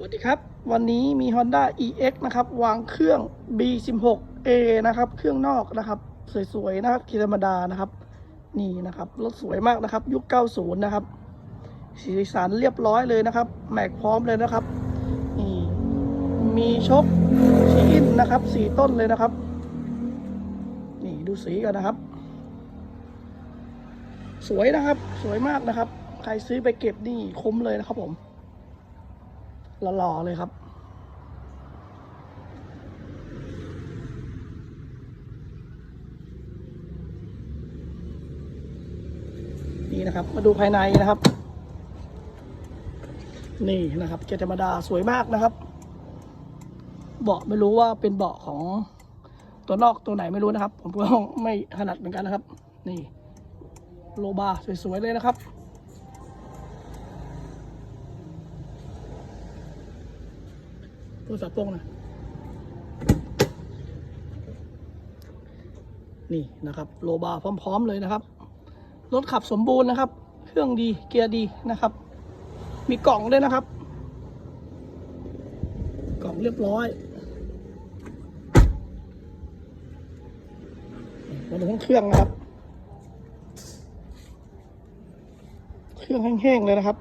สวัสดีครับ วันนี้มี Honda EX นะครับ วางเครื่อง B16A นะครับ เครื่องนอกนะครับ สวยๆนะครับธรรมดานะครับ นี่นะครับ รถสวยมากนะครับ ยุค 90 นะครับ สีสันเรียบร้อยเลยนะครับ แม็กพร้อมเลยนะครับ นี่ มีชกชีอินนะครับสีต้นเลยนะครับ นี่ดูสีกันนะครับ สวยนะครับ สวยมากนะครับ ใครซื้อไปเก็บนี่คุ้มเลยนะครับผม หล่อๆเลยครับ นี่นะครับ มาดูภายในนะครับ นี่นะครับเกียร์ธรรมดาสวยมากนะครับ เบาะไม่รู้ว่าเป็นเบาะของตัวนอกตัวไหนไม่รู้นะครับ ผมก็ไม่ถนัดเหมือนกันนะครับ นี่ โลบาสวยๆเลยนะครับ ตัวสับโป้งนะนี่นะครับโลบาร์พร้อม ๆ เลยนะครับ รถขับสมบูรณ์นะครับ เครื่องดีเกียร์ดีนะครับ มีกล่องด้วยนะครับ กล่องเรียบร้อยมาดูทั้งเครื่องนะครับ เครื่องแห้งๆเลยนะครับ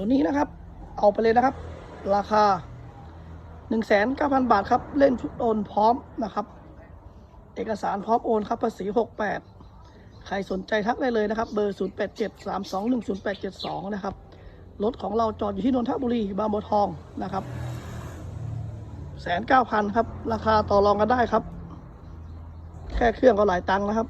ตัวนี้นะครับ เอาไปเลยนะครับ ราคา 1 9 0 0 0 บาทครับ เล่นชุดโอนพร้อมนะครับ เอกสารพร้อมโอนครับภาษี 68 ใครสนใจทักได้เลยนะครับ เบอร์ 0873210872 นะครับ รถของเราจอดอยู่ที่นนทบุรีบางบัวทองนะครับแสนเก้าพันครับ ราคาต่อรองกันได้ครับ แค่เครื่องก็หลายตังค์นะครับ